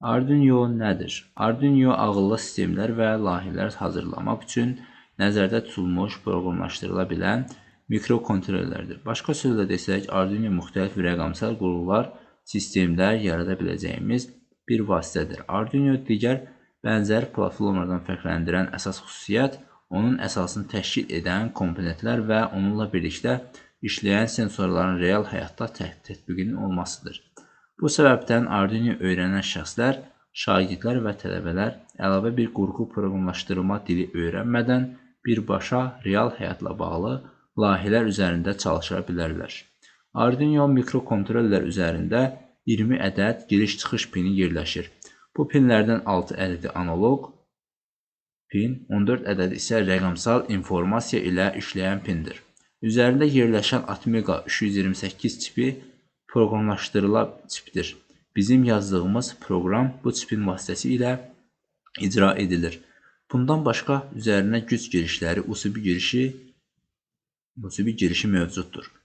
Arduino nədir? Arduino ağıllı sistemlər və layihələr hazırlamaq üçün nəzərdə tutulmuş, proqramlaşdırıla bilən mikrokontrollerdir. Başqa sözlə desək, Arduino müxtəlif rəqəmsal qurğular, sistemlər yarada biləcəyimiz bir vasitədir. Arduino digər bənzər platformalardan fərqləndirən əsas xüsusiyyət onun əsasını təşkil edən komponentlər və onunla birlikdə işləyən sensorların real həyatda tətbiqinin olmasıdır. Bu səbəbdən Arduino öyrənən şəxslər, şagirdlər və tələbələr əlavə bir qurğu proqramlaşdırma dili öyrənmədən birbaşa real həyatla bağlı layihələr üzərində çalışa bilərlər. Arduino mikrokontroller üzərində 20 ədəd giriş-çıxış pini yerləşir. Bu pinlərdən 6 ədədi analoq pin, 14 ədədi isə rəqəmsal informasiya ilə işləyən pindir. Üzərində yerləşən Atmega 328 çipi proqramlaşdırılan çipdir. Bizim yazdığımız proqram bu çipin vasitəsilə icra edilir. Bundan başqa üzərinə güc girişləri, USB girişi, USB girişi mövcuddur.